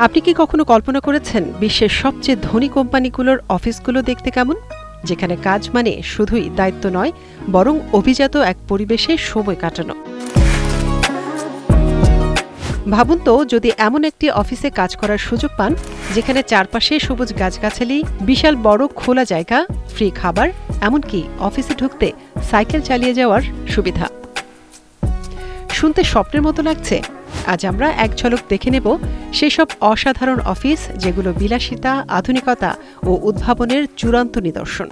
আপনি কি কখনো কল্পনা করেছেন বিশ্বের সবচেয়ে ধনী কোম্পানিগুলোর অফিসগুলো দেখতে কেমন? যেখানে কাজ মানে শুধুই দায়িত্ব নয়, বরং অভিজাত এক পরিবেশে সময় কাটানো। ভাবুন তো, যদি এমন একটি অফিসে কাজ করার সুযোগ পান, যেখানে চারপাশে সবুজ গাছগাছালি, বিশাল বড় খোলা জায়গা, ফ্রি খাবার, এমনকি অফিসে ঢুকতে সাইকেল চালিয়ে যাওয়ার সুবিধা। শুনতে স্বপ্নের মতো লাগছে। আজ আমরা এক ঝলক দেখে নেব সেসব অসাধারণ অফিস যেগুলো বিলাসিতা, আধুনিকতা ও উদ্ভাবনের চূড়ান্ত নিদর্শন।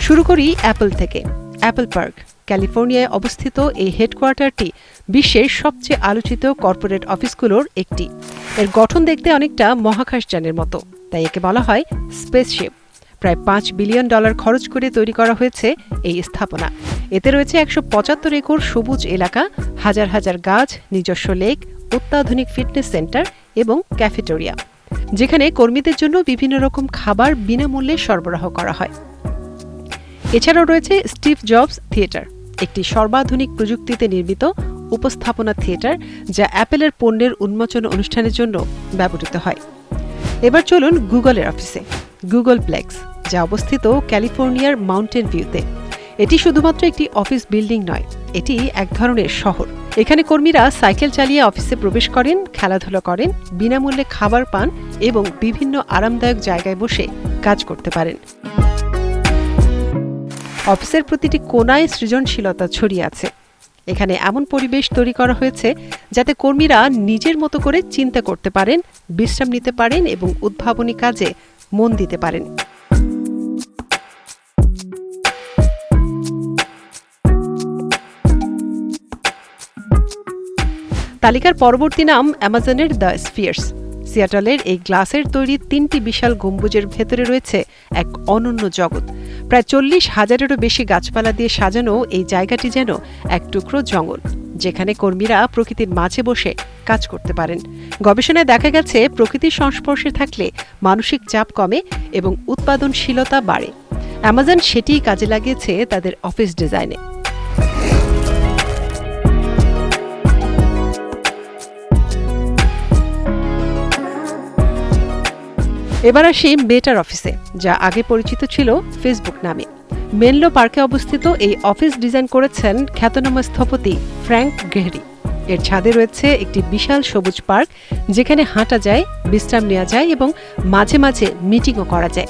শুরু করি অ্যাপল থেকে। অ্যাপল পার্ক, ক্যালিফোর্নিয়ায় অবস্থিত এই হেডকোয়ার্টারটি বিশ্বের সবচেয়ে আলোচিত কর্পোরেট অফিসগুলোর একটি। এর গঠন দেখতে অনেকটা মহাকাশযানের মতো, তাই একে বলা হয় স্পেসশিপ। প্রায় পাঁচ বিলিয়ন ডলার খরচ করে তৈরি করা হয়েছে এই স্থাপনা। এতে রয়েছে একশো পঁচাত্তর একর সবুজ এলাকা, হাজার হাজার গাছ, নিজস্ব লেক অত্যাধুনিক ফিটনেস সেন্টার এবং ক্যাফেটেরিয়া, যেখানে কর্মীদের জন্য বিভিন্ন রকম খাবার বিনামূল্যে সরবরাহ করা হয়। এছাড়াও রয়েছে স্টিভ জবস থিয়েটার, একটি সর্বাধুনিক প্রযুক্তিতে নির্মিত উপস্থাপনা থিয়েটার, যা অ্যাপেলের পণ্যের উন্মোচন অনুষ্ঠানের জন্য ব্যবহৃত হয়। এবার চলুন গুগলের অফিসে, গুগল প্লেক্স, যা অবস্থিত ক্যালিফোর্নিয়ার মাউন্টেন ভিউতে। এটি শুধুমাত্র একটি অফিস বিল্ডিং নয়, এটি এক ধরনের শহর। এখানে কর্মীরা সাইকেল চালিয়ে অফিসে প্রবেশ করেন, খেলাধুলা করেন, বিনামূল্যে খাবার পান এবং বিভিন্ন আরামদায়ক জায়গায় বসে কাজ করতে পারেন। অফিসের প্রতিটি কোনায় সৃজনশীলতা ছড়িয়ে আছে। এখানে এমন পরিবেশ তৈরি করা হয়েছে যাতে কর্মীরা নিজের মতো করে চিন্তা করতে পারেন, বিশ্রাম নিতে পারেন এবং উদ্ভাবনী কাজে মন দিতে পারেন। তালিকার পরবর্তী নাম অ্যামাজনের দ্য স্ফিয়ার্স সিয়াটলের এই গ্লাসের তৈরি তিনটি বিশাল গম্বুজের ভেতরে রয়েছে এক অনন্য জগৎ। প্রায় চল্লিশ হাজারেরও বেশি গাছপালা দিয়ে সাজানো এই জায়গাটি যেন এক টুকরো জঙ্গল, যেখানে কর্মীরা প্রকৃতির মাঝে বসে কাজ করতে পারেন। গবেষণায় দেখা গেছে, প্রকৃতির সংস্পর্শে থাকলে মানসিক চাপ কমে এবং উৎপাদনশীলতা বাড়ে। অ্যামাজন সেটিই কাজে লাগিয়েছে তাদের অফিস ডিজাইনে। এবার আসি মেটার অফিসে, যা আগে পরিচিত ছিল ফেসবুক নামে। মেনলো পার্কে অবস্থিত এই অফিস ডিজাইন করেছেন খ্যাতনামা স্থপতি ফ্র্যাঙ্ক গেহরি এর ছাদে রয়েছে একটি বিশাল সবুজ পার্ক, যেখানে হাঁটা যায়, বিশ্রাম নেওয়া যায় এবং মাঝে মাঝে মিটিংও করা যায়।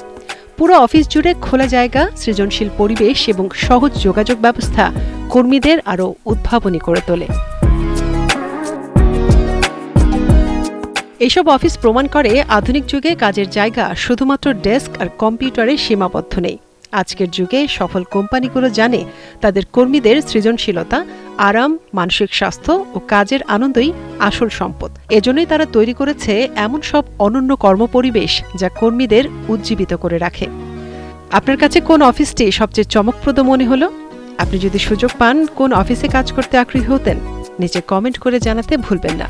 পুরো অফিস জুড়ে খোলা জায়গা, সৃজনশীল পরিবেশ এবং সহজ যোগাযোগ ব্যবস্থা কর্মীদের আরও উদ্ভাবনী করে তোলে। এসব অফিস প্রমাণ করে আধুনিক যুগে কাজের জায়গা শুধুমাত্র ডেস্ক আর কম্পিউটারে সীমাবদ্ধ নেই। আজকের যুগে সফল কোম্পানিগুলো জানে তাদের কর্মীদের সৃজনশীলতা, আরাম, মানসিক স্বাস্থ্য ও কাজের আনন্দই আসল সম্পদ। এজন্যই তারা তৈরি করেছে এমন সব অনন্য কর্মপরিবেশ যা কর্মীদের উজ্জীবিত করে রাখে। আপনার কাছে কোন অফিসটি সবচেয়ে চমকপ্রদ মনে হলো? আপনি যদি সুযোগ পান কোন অফিসে কাজ করতে আগ্রহী হতেন, নিচে কমেন্ট করে জানাতে ভুলবেন না।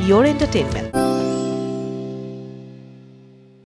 your entertainment.